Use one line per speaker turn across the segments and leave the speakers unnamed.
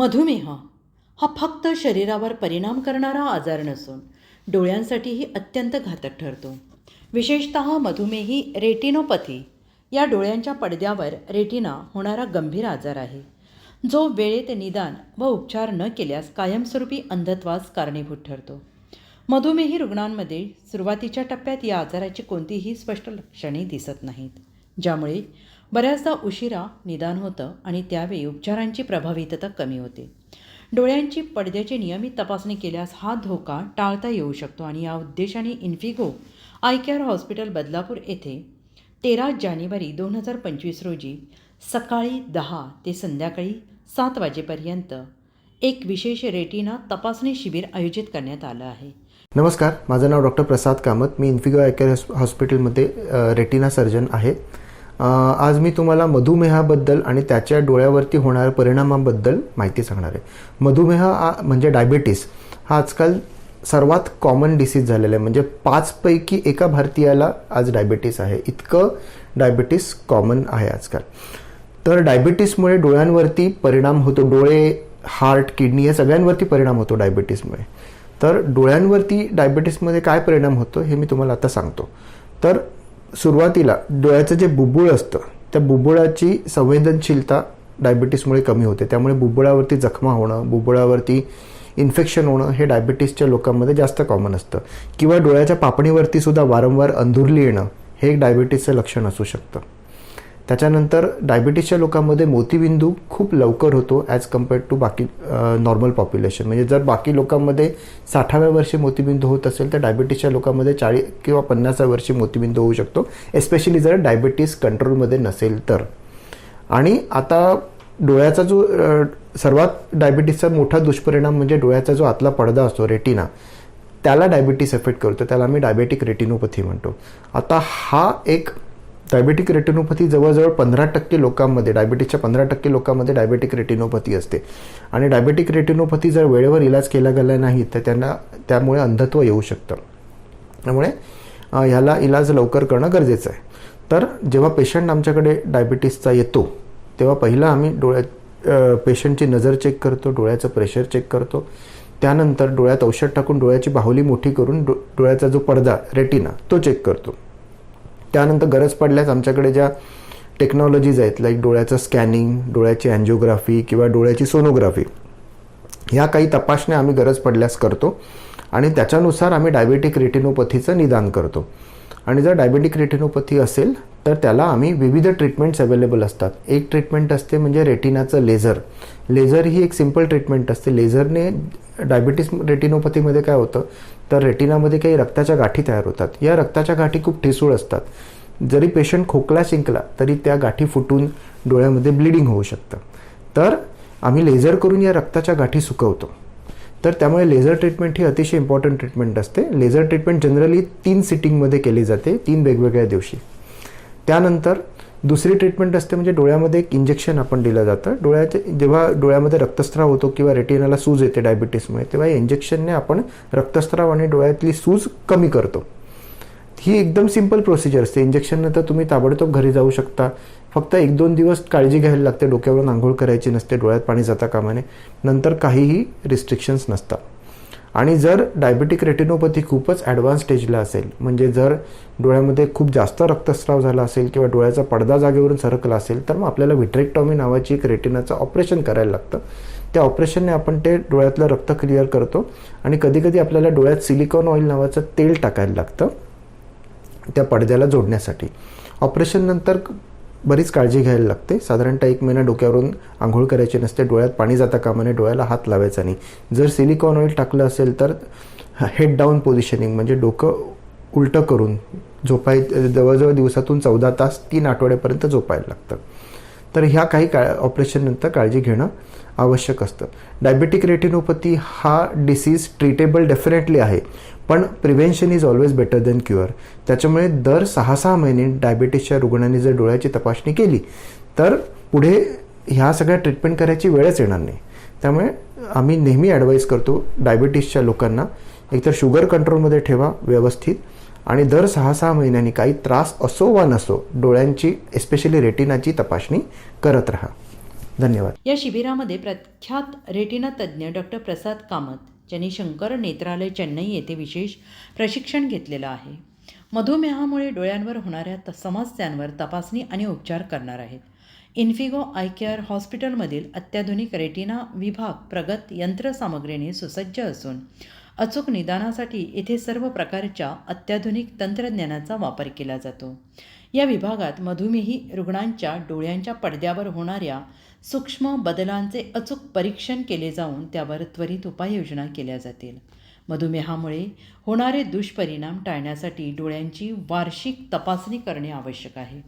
मधुमेह हा फक्त शरीरावर परिणाम करणारा आजार नसून डोळ्यांसाठीही अत्यंत घातक ठरतो. विशेषत मधुमेही रेटिनोपथी या डोळ्यांच्या पडद्यावर रेटिना होणारा गंभीर आजार आहे जो वेळेत निदान व उपचार न केल्यास कायमस्वरूपी अंधत्वास कारणीभूत ठरतो. मधुमेही रुग्णांमध्ये सुरुवातीच्या टप्प्यात या आजाराची कोणतीही स्पष्ट लक्षणे दिसत नाहीत ज्यामुळे बऱ्याचदा उशिरा निदान होतं आणि त्यावेळी उपचारांची प्रभावितता कमी होते. डोळ्यांची पडद्याची नियमित तपासणी केल्यास हा धोका टाळता येऊ शकतो आणि या उद्देशाने Infigo eye care hospital Badlapur येथे तेरा जानेवारी दोन हजार पंचवीस रोजी सकाळी दहा ते संध्याकाळी सात वाजेपर्यंत एक विशेष रेटिना तपासणी शिबिर आयोजित करण्यात आलं आहे.
नमस्कार माझं नाव डॉक्टर प्रसाद कामत. मी इन्फिगो आयकेअर हॉस्पिटलमध्ये रेटिना सर्जन आहे. आज मी तुम्हाला मधुमेहाबद्दल आणि त्याच्या डोळ्यावरती होणाऱ्या परिणामाबद्दल माहिती सांगणार आहे. मधुमेह हा म्हणजे डायबिटीस हा आजकाल सर्वात कॉमन डिसीज झालेला आहे. म्हणजे पाचपैकी एका भारतीयाला आज डायबिटीस आहे. इतकं डायबिटीस कॉमन आहे आजकाल. तर डायबिटीसमुळे डोळ्यांवरती परिणाम होतो. डोळे हार्ट किडनी या सगळ्यांवरती परिणाम होतो डायबिटीसमुळे तर डोळ्यांवरती डायबिटीसमध्ये काय परिणाम होतो हे मी तुम्हाला आता सांगतो. तर सुरुवातीला डोळ्याचं जे बुबुळ असतं त्या बुबुळाची संवेदनशीलता डायबिटीसमुळे कमी होते. त्यामुळे बुबुळावरती जखमा होणं बुबुळावरती इन्फेक्शन होणं हे डायबिटीसच्या लोकांमध्ये जास्त कॉमन असतं. किंवा डोळ्याच्या पापणीवरती सुद्धा वारंवार अंधुरली येणं हे एक डायबिटीसचं लक्षण असू शकतं. त्याच्यानंतर डायबिटीसच्या लोकांमध्ये मोतीबिंदू खूप लवकर होतो ॲज कम्पेअर्ड टू बाकी नॉर्मल पॉप्युलेशन म्हणजे जर बाकी लोकांमध्ये साठाव्या वर्षी मोतीबिंदू होत असेल तर डायबिटीसच्या लोकांमध्ये चाळीस किंवा पन्नासाव्या वर्षी मोतीबिंदू होऊ शकतो एस्पेशली जर डायबिटीस कंट्रोलमध्ये नसेल तर. आणि आता डोळ्याचा जो सर्वात डायबिटीसचा मोठा दुष्परिणाम म्हणजे डोळ्याचा जो आतला पडदा असतो रेटिना त्याला डायबिटीस एफेक्ट करतो. त्याला आम्ही डायबेटिक रेटिनोपथी म्हणतो. आता हा एक डायबेटिक रेटिनोपॅथी जवळजवळ पंधरा टक्के लोकांमध्ये डायबिटीसच्या पंधरा टक्के लोकांमध्ये डायबेटिक रेटिनोपॅथी असते. आणि डायबेटिक रेटिनोपॅथी जर वेळेवर इलाज केला गेला नाही तर त्यांना त्यामुळे अंधत्व येऊ शकतं. त्यामुळे ह्याला इलाज लवकर करणं गरजेचं आहे. तर जेव्हा पेशंट आमच्याकडे डायबिटीसचा येतो तेव्हा पहिलं आम्ही डोळ्या पेशंटची नजर चेक करतो डोळ्याचं प्रेशर चेक करतो. त्यानंतर डोळ्यात औषध टाकून डोळ्याची बाहुली मोठी करून डो डोळ्याचा जो पडदा रेटिना तो चेक करतो. त्यानंतर गरज पडल्यास आमच्याकडे ज्या टेक्नॉलॉजीज आहेत लाईक डोळ्याचं स्कॅनिंग डोळ्याची अँजिओग्राफी किंवा डोळ्याची सोनोग्राफी ह्या काही तपासण्या आम्ही गरज पडल्यास करतो आणि त्याच्यानुसार आम्ही डायबेटिक रेटिनोपथीचं निदान करतो. आणि जर डायबेटिक रेटिनोपथी असेल तर त्याला आम्ही विविध ट्रीटमेंट्स अवेलेबल असतात. एक ट्रीटमेंट असते म्हणजे रेटिनाचं लेझर लेझर ही एक सिंपल ट्रीटमेंट असते. लेझरने डायबिटीस रेटिनोपथीमध्ये काय होतं? तर रेटिनामध्ये काही रक्ताच्या गाठी तयार होतात. या रक्ताच्या गाठी खूप ठिसूळ असतात. जरी पेशंट खोकला शिंकला तरी त्या गाठी फुटून डोळ्यामध्ये ब्लिडिंग होऊ शकतं. तर आम्ही लेझर करून या रक्ताच्या गाठी सुकवतो. तर त्यामुळे लेझर ट्रीटमेंट ही अतिशय इम्पॉर्टंट ट्रीटमेंट असते. लेझर ट्रीटमेंट जनरली तीन सिटिंगमध्ये केली जाते तीन वेगवेगळ्या दिवशी. त्यानंतर दुसरी ट्रीटमेंट असते म्हणजे डोळ्यामध्ये एक इंजेक्शन आपण दिलं जातं. डोळ्याचे जेव्हा डोळ्यामध्ये रक्तस्राव होतो किंवा रेटिनाला सूज येते डायबिटीसमुळे तेव्हा या इंजेक्शनने आपण रक्तस्राव आणि डोळ्यातली सूज कमी करतो. ही एकदम सिंपल प्रोसिजर असते. इंजेक्शननंतर तुम्ही ताबडतोब घरी जाऊ शकता. फक्त एक दोन दिवस काळजी घ्यायला लागते. डोक्यावरून आंघोळ करायची नसते. डोळ्यात पाणी जाता कामाने नंतर काहीही रिस्ट्रिक्शन्स नसतात. आणि जर डायबेटिक रेटिनोपॅथी खूपच ॲडव्हान्स स्टेजला असेल म्हणजे जर डोळ्यामध्ये खूप जास्त रक्तस्राव झाला असेल किंवा डोळ्याचा पडदा जागेवरून सरकला असेल तर मग आपल्याला विट्रेक्टॉमी नावाची एक रेटिनाचं ऑपरेशन करायला लागतं. त्या ऑपरेशनने आपण ते डोळ्यातलं रक्त क्लिअर करतो आणि कधीकधी आपल्याला डोळ्यात सिलिकॉन ऑइल नावाचं तेल टाकायला लागतं त्या पडद्याला जोडण्यासाठी. ऑपरेशननंतर बरीच काळजी घ्यायला लागते. साधारणतः एक महिना डोक्यावरून आंघोळ करायची नसते डोळ्यात पाणी जाता कामाने डोळ्याला हात लावायचा नाही. जर सिलिकॉन ऑइल टाकलं असेल तर हेड डाऊन पोझिशनिंग म्हणजे डोकं उलटं करून झोपाय जवळजवळ दिवसातून चौदा तास तीन आठवड्यापर्यंत झोपायला लागतं. तर ह्या काही का ऑपरेशननंतर काळजी घेणं आवश्यक असतं. डायबेटिक रेटिनोपॅथी हा डिसीज ट्रीटेबल डेफिनेटली आहे पण prevention is always better than cure त्याच्यामुळे दर सहा सहा महिने डायबिटीसच्या रुग्णांनी जर डोळ्याची तपासणी केली तर पुढे ह्या सगळ्या ट्रीटमेंट करायची वेळच येणार नाही. त्यामुळे आम्ही नेहमी ॲडवाईस करतो डायबिटीसच्या लोकांना एकतर शुगर कंट्रोलमध्ये ठेवा व्यवस्थित आणि दर सहा सहा महिन्यांनी काही त्रास असो वा नसो डोळ्यांची एस्पेशली रेटिनाची तपासणी करत राहा. धन्यवाद.
या शिबिरामध्ये प्रख्यात रेटिना तज्ज्ञ डॉक्टर प्रसाद कामत ज्यांनी शंकर नेत्रालय चेन्नई येथे विशेष प्रशिक्षण घेतलेलं आहे. मधुमेहामुळे डोळ्यांवर होणाऱ्या समस्यांवर तपासणी आणि उपचार करणार आहेत. इन्फिगो आय केअर हॉस्पिटलमधील अत्याधुनिक रेटिना विभाग प्रगत यंत्रसामग्रीने सुसज्ज असून अचूक निदानासाठी येथे सर्व प्रकारच्या अत्याधुनिक तंत्रज्ञानाचा वापर केला जातो. या विभागात मधुमेही रुग्णांच्या डोळ्यांच्या पडद्यावर होणाऱ्या सूक्ष्म बदलांचे अचूक परीक्षण केले जाऊन त्यावर त्वरित उपाययोजना केल्या जातील. मधुमेहामुळे होणारे दुष्परिणाम टाळण्यासाठी डोळ्यांची वार्षिक तपासणी करणे आवश्यक आहे.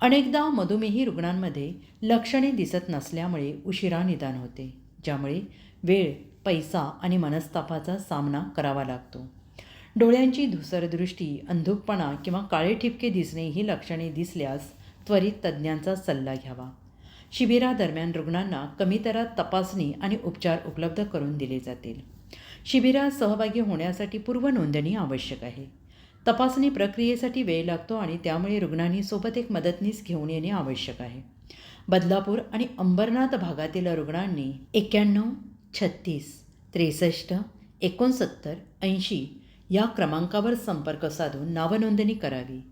अनेकदा मधुमेही रुग्णांमध्ये लक्षणे दिसत नसल्यामुळे उशिरा निदान होते ज्यामुळे वेळ पैसा आणि मनस्तापाचा सामना करावा लागतो. डोळ्यांची धुसरदृष्टी अंधुकपणा किंवा काळे ठिपके दिसणे ही लक्षणे दिसल्यास त्वरित तज्ज्ञांचा सल्ला घ्यावा. शिबिरादरम्यान रुग्णांना कमी दरात तपासणी आणि उपचार उपलब्ध करून दिले जातील. शिबिरात सहभागी होण्यासाठी पूर्वनोंदणी आवश्यक आहे. तपासणी प्रक्रियेसाठी वेळ लागतो आणि त्यामुळे रुग्णांनी सोबत एक मदतनीस घेऊन येणे आवश्यक आहे. बदलापूर आणि अंबरनाथ भागातील रुग्णांनी एक्क्याण्णव छत्तीस त्रेसष्ट एकोणसत्तर ऐंशी या क्रमांकावर संपर्क साधून नावनोंदणी करावी.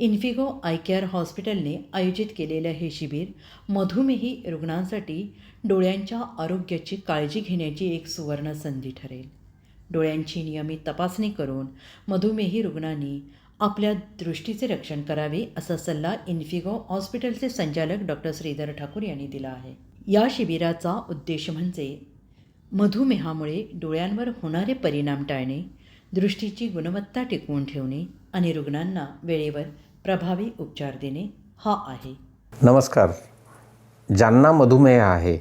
इन्फिगो आय केअर हॉस्पिटलने आयोजित केलेलं हे शिबिर मधुमेही रुग्णांसाठी डोळ्यांच्या आरोग्याची काळजी घेण्याची एक सुवर्ण संधी ठरेल. डोळ्यांची नियमित तपासणी करून मधुमेही रुग्णांनी आपल्या दृष्टीचे रक्षण करावे असा सल्ला इन्फिगो हॉस्पिटलचे संचालक डॉक्टर श्रीधर ठाकूर यांनी दिला आहे. या शिबिराचा उद्देश म्हणजे मधुमेहामुळे डोळ्यांवर होणारे परिणाम टाळणे दृष्टीची गुणवत्ता टिकवून ठेवणे आणि रुग्णांना वेळेवर प्रभावी उपचार देणे हा आहे.
नमस्कार. ज्यांना मधुमेह आहे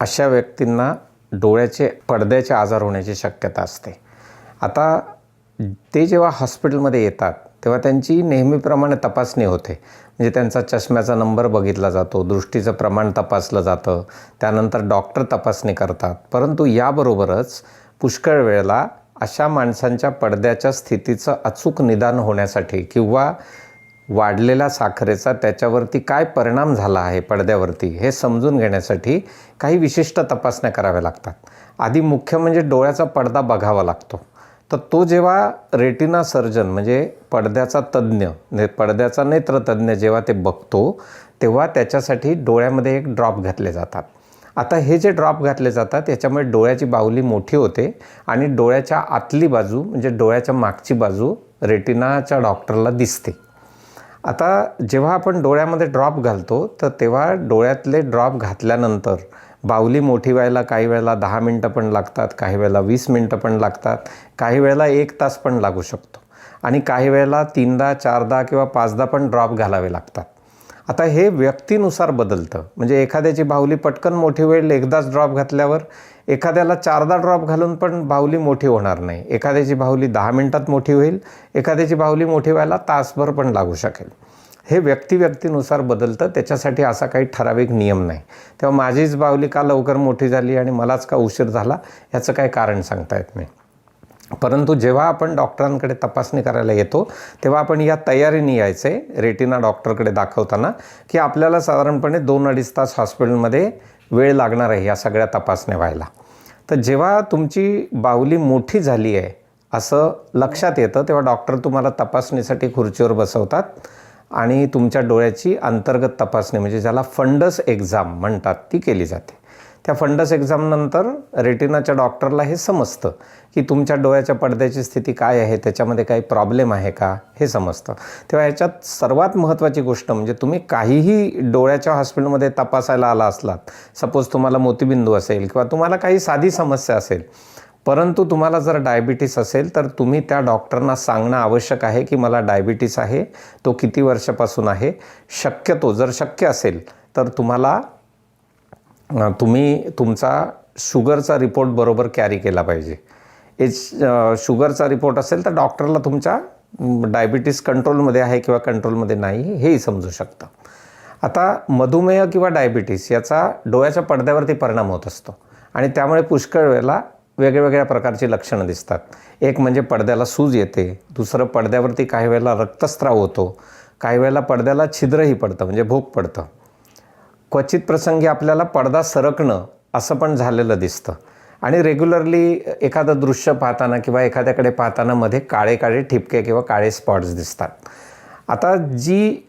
अशा व्यक्तींना डोळ्याचे पडद्याचे आजार होण्याची शक्यता असते. आता ते जेव्हा हॉस्पिटलमध्ये येतात तेव्हा त्यांची नेहमीप्रमाणे तपासणी होते. म्हणजे त्यांचा चष्म्याचा नंबर बघितला जातो दृष्टीचं प्रमाण तपासलं जातं त्यानंतर डॉक्टर तपासणी करतात. परंतु याबरोबरच पुष्कळ वेळेला अशा माणसांच्या पडद्याच्या स्थितीचं अचूक निदान होण्यासाठी किंवा वाढलेल्या साखरेचा त्याच्यावरती काय परिणाम झाला आहे पडद्यावरती हे समजून घेण्यासाठी काही विशिष्ट तपासण्या कराव्या लागतात. आधी मुख्य म्हणजे डोळ्याचा पडदा बघावा लागतो. तर तो जेव्हा रेटिना सर्जन म्हणजे पडद्याचा तज्ज्ञ ने पडद्याचा नेत्रतज्ज्ञ जेव्हा ते बघतो तेव्हा त्याच्यासाठी डोळ्यामध्ये एक ड्रॉप घातले जातात. आता हे जे ड्रॉप घातले जातात याच्यामुळे डोळ्याची बाहुली मोठी होते आणि डोळ्याच्या आतली बाजू म्हणजे डोळ्याच्या मागची बाजू रेटिनाच्या डॉक्टरला दिसते. आता जेव्हा आपण डोळ्यामध्ये ड्रॉप घालतो तर तेव्हा डोळ्यातले ड्रॉप घातल्यानंतर बाहुली मोठी व्हायला काही वेळेला दहा मिनटं पण लागतात काही वेळेला वीस मिनटं पण लागतात काही वेळेला एक तास पण लागू शकतो. आणि काही वेळेला तीनदा चारदा किंवा पाचदा पण ड्रॉप घालावे लागतात. आता हे व्यक्तीनुसार बदलतं. म्हणजे एखाद्याची बाहुली पटकन मोठी होईल एकदाच ड्रॉप घातल्यावर एखाद्याला चारदा ड्रॉप घालून पण बाहुली मोठी होणार नाही. एखाद्याची बाहुली दहा मिनटात मोठी होईल एखाद्याची बाहुली मोठी व्हायला तासभर पण लागू शकेल. हे व्यक्ती व्यक्तीनुसार बदलतं त्याच्यासाठी असा काही ठराविक नियम नाही. तेव्हा माझीच बाहुली का लवकर मोठी झाली आणि मलाच का उशीर झाला ह्याचं काही कारण सांगता येत नाही. परंतु जेव्हा आपण डॉक्टरांकडे तपासणी करायला येतो तेव्हा आपण या तयारीने यायचं आहे रेटिना डॉक्टरकडे दाखवताना की आपल्याला साधारणपणे दोन अडीच तास हॉस्पिटलमध्ये वेळ लागणार आहे या सगळ्या तपासण्या व्हायला. तर जेव्हा तुमची बाहुली मोठी झाली आहे असं लक्षात येतं तेव्हा डॉक्टर तुम्हाला तपासणीसाठी खुर्चीवर बसवतात आणि तुमच्या डोळ्याची अंतर्गत तपासणी म्हणजे ज्याला फंडस एक्झाम म्हणतात ती केली जाते. त्या फंडस एक्झामनंतर रेटिनाच्या डॉक्टरला हे समजतं की तुमच्या डोळ्याच्या पडद्याची स्थिती काय आहे त्याच्यामध्ये काही प्रॉब्लेम आहे का? हे समजतं. तेव्हा याच्यात सर्वात महत्त्वाची गोष्ट म्हणजे तुम्ही काहीही डोळ्याच्या हॉस्पिटलमध्ये तपासायला आला असलात सपोज तुम्हाला मोतीबिंदू असेल किंवा तुम्हाला काही साधी समस्या असेल परंतु तुम्हाला जर डायबिटीस असेल तर तुम्ही त्या डॉक्टरना सांगणं आवश्यक आहे की मला डायबिटीस आहे तो किती वर्षापासून आहे? शक्यतो जर शक्य असेल तर तुम्हाला तुम्ही तुमचा शुगरचा रिपोर्ट बरोबर कॅरी केला पाहिजे. एच शुगरचा रिपोर्ट असेल तर डॉक्टरला तुमच्या डायबिटीस कंट्रोलमध्ये आहे किंवा कंट्रोलमध्ये नाही हेही समजू शकतं. आता मधुमेह किंवा डायबिटीस याचा डोळ्याच्या पडद्यावरती परिणाम होत असतो. आणि त्यामुळे पुष्कळ वेळेला वेगवेगळ्या प्रकारची लक्षणं दिसतात. एक म्हणजे पडद्याला सूज येते दुसरं पडद्यावरती काही वेळेला रक्तस्राव होतो. काही वेळेला पडद्याला छिद्रही पडतं म्हणजे भोक पडतं. क्वचित प्रसंगी आपल्याला पडदा सरकणं असं पण झालेलं दिसतं. आणि रेग्युलरली एखादं दृश्य पाहताना किंवा एखाद्याकडे पाहताना मध्ये काळे काळे ठिपके किंवा काळे स्पॉट्स दिसतात. आता जी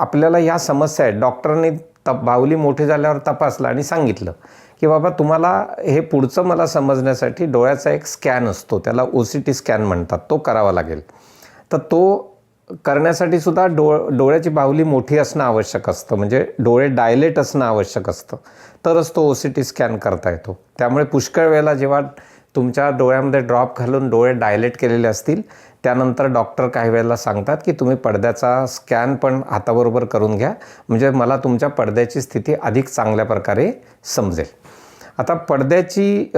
आपल्याला या समस्या आहेत डॉक्टरांनी तप बाहुली मोठी झाल्यावर तपासलं आणि सांगितलं की बाबा तुम्हाला हे पुढचं मला समजण्यासाठी डोळ्याचा एक स्कॅन असतो त्याला ओ सी टी स्कॅन म्हणतात तो करावा लागेल. तर तो करण्यासाठी सुद्धा डो डोळ्याची बाहुली मोठी असणं आवश्यक असतं. म्हणजे डोळे डायलेट असणं आवश्यक असतं. तरच तो ओ सी टी स्कॅन करता येतो. त्यामुळे पुष्कळ वेळेला जेव्हा तुमच्या डोळ्यामध्ये ड्रॉप घालून डोळे डायलेट केलेले असतील त्यानंतर डॉक्टर काही वेळेला सांगतात की तुम्ही पडद्याचा स्कॅन पण हाताबरोबर करून घ्या. म्हणजे मला तुमच्या पडद्याची स्थिती अधिक चांगल्या प्रकारे समजेल. आता पडद्याची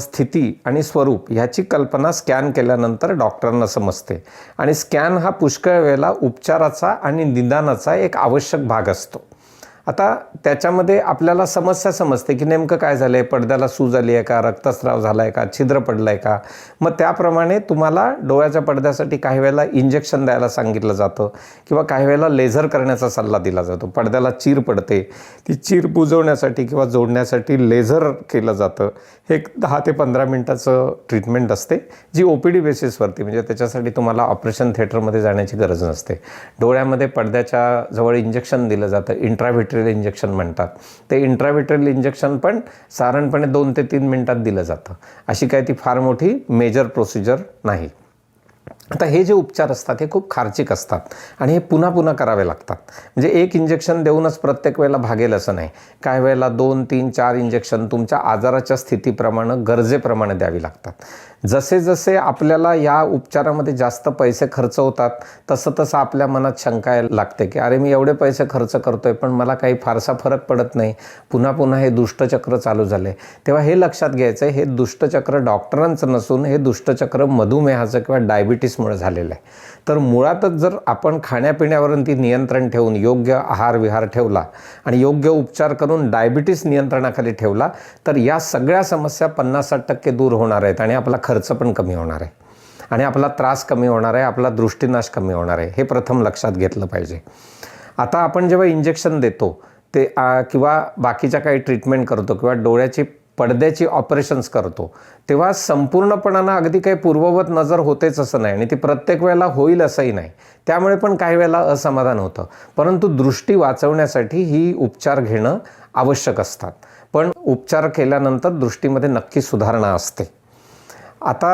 स्थिती आणि स्वरूप ह्याची कल्पना स्कॅन केल्यानंतर डॉक्टरांना समजते. आणि स्कॅन हा पुष्कळ वेळेला उपचाराचा आणि निदानाचा एक आवश्यक भाग असतो. आता त्याच्यामध्ये आपल्याला समस्या समजते की नेमकं काय झालं आहे पडद्याला सूज आली आहे का? रक्तस्राव झाला आहे का? छिद्र पडलं आहे का? मग त्याप्रमाणे तुम्हाला डोळ्याच्या पडद्यासाठी काही वेळेला इंजेक्शन द्यायला सांगितलं जातं किंवा काही वेळेला लेझर करण्याचा सल्ला दिला जातो. पडद्याला चीर पडते. ती चीर बुजवण्यासाठी किंवा जोडण्यासाठी लेझर केलं जातं. हे एक दहा ते पंधरा मिनटाचं ट्रीटमेंट असते जी ओ पी डी बेसिसवरती म्हणजे त्याच्यासाठी तुम्हाला ऑपरेशन थिएटरमध्ये जाण्याची गरज नसते. डोळ्यामध्ये पडद्याच्या जवळ इंजेक्शन दिलं जातं. इंट्राव्हिट्रियल इंजेक्शन म्हणतात. ते इंट्राव्हिट्रियल इंजेक्शन पण साधारणपणे दोन ते तीन मिनटात दिलं जातं. अशी काय ती फार मोठी मेजर प्रोसिजर नाही. आता हे जे उपचार असतात हे खूप खार्चिक असतात आणि हे पुन्हा पुन्हा करावे लागतात. म्हणजे एक इंजेक्शन देऊनच प्रत्येक वेळेला भागेल असं नाही. काही वेळेला दोन तीन चार इंजेक्शन तुमच्या आजाराच्या स्थितीप्रमाणे गरजेप्रमाणे द्यावी लागतात. जसे जसे आपल्याला या उपचारामध्ये जास्त पैसे खर्च होतात तसं तसं आपल्या मनात शंका यायला लागते की अरे मी एवढे पैसे खर्च करतोय पण मला काही फारसा फरक पडत नाही. पुन्हा पुन्हा हे दुष्टचक्र चालू झाले. तेव्हा हे लक्षात घ्यायचं आहे हे दुष्टचक्र डॉक्टरांचं नसून हे दुष्टचक्र मधुमेहाचं किंवा डायबिटीसमुळे झालेलं आहे. तर मुळातच जर आपण खाण्यापिण्यावरून ती नियंत्रण ठेवून योग्य आहार विहार ठेवला आणि योग्य उपचार करून डायबिटीस नियंत्रणाखाली ठेवला तर या सगळ्या समस्या पन्नास साठ टक्के दूर होणार आहेत आणि आपला खर्च पण कमी होणार आहे. आणि आपला त्रास कमी होणार आहे आपला दृष्टीनाश कमी होणार आहे हे प्रथम लक्षात घेतलं पाहिजे. आता आपण जेव्हा इंजेक्शन देतो ते किंवा बाकीच्या काही ट्रीटमेंट करतो किंवा डोळ्याची पडद्याची ऑपरेशन्स करतो. तेव्हा संपूर्णपणानं अगदी काही पूर्ववत नजर होतेच असं नाही आणि ती प्रत्येक वेळेला होईल असंही नाही. त्यामुळे पण काही वेळेला असमाधान होतं. परंतु दृष्टी वाचवण्यासाठी ही उपचार घेणं आवश्यक असतात. पण उपचार केल्यानंतर दृष्टीमध्ये नक्की सुधारणा असते. आता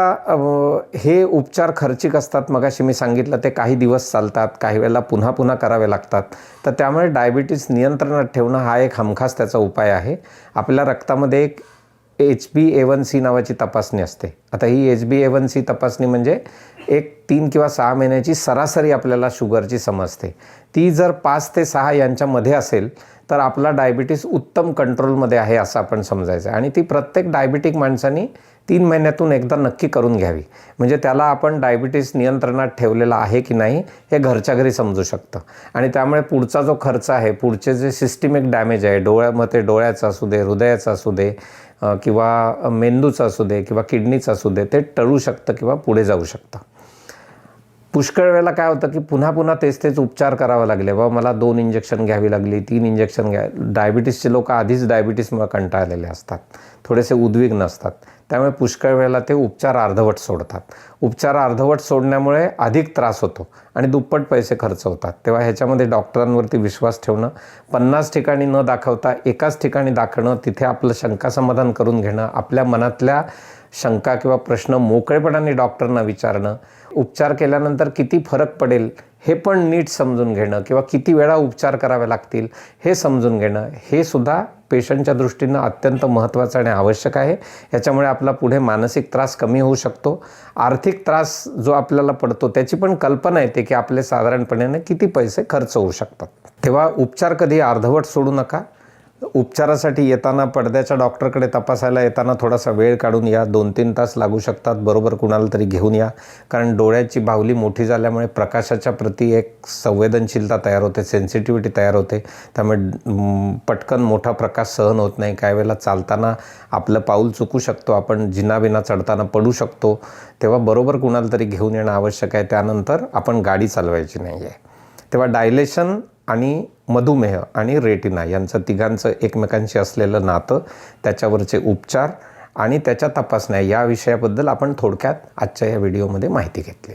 हे उपचार खर्चिक असतात. मगाशी मी सांगितलं ते काही दिवस चालतात. काही वेळेला पुन्हा पुन्हा करावे लागतात. तर त्यामुळे डायबिटीस नियंत्रणात ठेवणं हा एक हमखास त्याचा उपाय आहे. आपल्या रक्तामध्ये एक H B A one C नावाची तपासणी असते. आता ही H B A one C तपासणी म्हणजे एक तीन किंवा सहा महिन्याची सरासरी आपल्याला शुगरची समजते. ती जर पाच ते सहा यांच्यामध्ये असेल तर आपला डायबिटीस उत्तम कंट्रोलमध्ये आहे असं आपण समजायचं आणि ती प्रत्येक डायबिटिक माणसानी तीन महिन्यातून एकदा नक्की करून घ्यावी. म्हणजे त्याला आपण डायबिटीस नियंत्रणात ठेवलेला आहे की नाही हे घरच्या घरी समजू शकतं. आणि त्यामुळे पुढचा जो खर्च आहे पुढचे जे सिस्टिमिक डॅमेज आहे डोळ्यामध्ये डोळ्याचा असू दे हृदयाचा असू दे किंवा मेंदूचं असू दे किंवा किडनीचं असू दे ते टळू शकतं किंवा पुढे जाऊ शकतं. पुष्कळ वेळेला काय होतं की पुन्हा पुन्हा तेच तेच उपचार करावा लागले. बाबा मला दोन इंजेक्शन घ्यावी लागली तीन इंजेक्शन घ्या डायबिटीसचे लोक आधीच डायबिटीसमुळे कंटाळलेले असतात. थोडेसे उद्विग्न असतात. त्यामुळे पुष्कळ वेळेला ते उपचार अर्धवट सोडतात. उपचार अर्धवट सोडण्यामुळे अधिक त्रास होतो आणि दुप्पट पैसे खर्च होतात. तेव्हा ह्याच्यामध्ये डॉक्टरांवरती विश्वास ठेवणं पन्नास ठिकाणी न दाखवता एकाच ठिकाणी दाखवणं तिथे आपलं शंका समाधान करून घेणं आपल्या मनातल्या शंका किंवा प्रश्न मोकळेपणाने डॉक्टरना विचारणं उपचार केल्यानंतर किती फरक पडेल हे पण नीट समजून घेणं किंवा किती वेळा उपचार करावे लागतील हे समजून घेणं हे सुद्धा पेशंटच्या दृष्टीनं अत्यंत महत्त्वाचं आणि आवश्यक आहे. याच्यामुळे आपला पुढे मानसिक त्रास कमी होऊ शकतो. आर्थिक त्रास जो आपल्याला पडतो त्याची पण कल्पना येते की आपले साधारणपणे किती पैसे खर्च होऊ शकतात. तेव्हा उपचार कधी अर्धवट सोडू नका. उपचारासाठी येताना पडद्याच्या डॉक्टरकडे तपासायला येताना थोडासा वेळ काढून या. दोन तीन तास लागू शकतात. बरोबर कुणाला तरी घेऊन या. कारण डोळ्याची बाहुली मोठी झाल्यामुळे प्रकाशाच्या प्रती एक संवेदनशीलता तयार होते. सेन्सिटिव्हिटी तयार होते. त्यामुळे पटकन मोठा प्रकाश सहन होत नाही. काही वेळेला चालताना आपलं पाऊल चुकू शकतो. आपण जिनाबिना चढताना पडू शकतो. तेव्हा बरोबर कुणाला तरी घेऊन येणं आवश्यक आहे. त्यानंतर आपण गाडी चालवायची नाही आहे तेव्हा डायलेशन आणि मधुमेह आणि रेटिना यांचं तिघांचं एकमेकांशी असलेलं नातं त्याच्यावरचे उपचार आणि त्याच्या तपासण्या या विषयाबद्दल आपण थोडक्यात आजच्या या व्हिडिओमध्ये माहिती घेतली.